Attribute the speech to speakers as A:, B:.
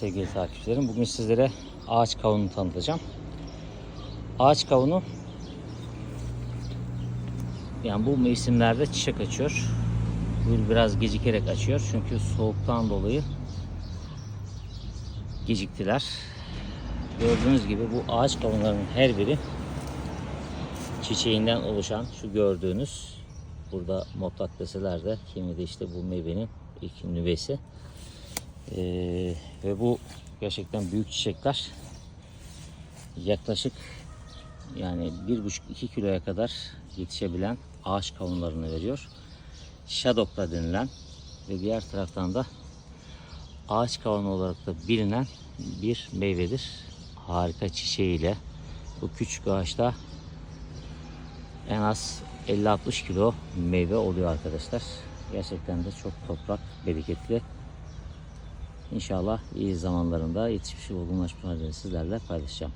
A: sevgili takipçilerim. Bugün sizlere ağaç kavunu tanıtacağım. Ağaç kavunu yani bu mevsimlerde çiçek açıyor. Bu biraz gecikerek açıyor. Çünkü soğuktan dolayı geciktiler. Gördüğünüz gibi bu ağaç kavunlarının her biri çiçeğinden oluşan şu gördüğünüz burada motlak deseler de kimi de işte bu meyvenin ilk nüvesi. Ee, ve bu gerçekten büyük çiçekler yaklaşık yani bir buçuk iki kiloya kadar yetişebilen ağaç kavunlarını veriyor. Şadokla denilen ve diğer taraftan da ağaç kavunu olarak da bilinen bir meyvedir. Harika çiçeğiyle bu küçük ağaçta en az 50-60 kilo meyve oluyor arkadaşlar. Gerçekten de çok toprak bereketli. İnşallah iyi zamanlarında yetişmiş olgunlaşmış halini sizlerle paylaşacağım.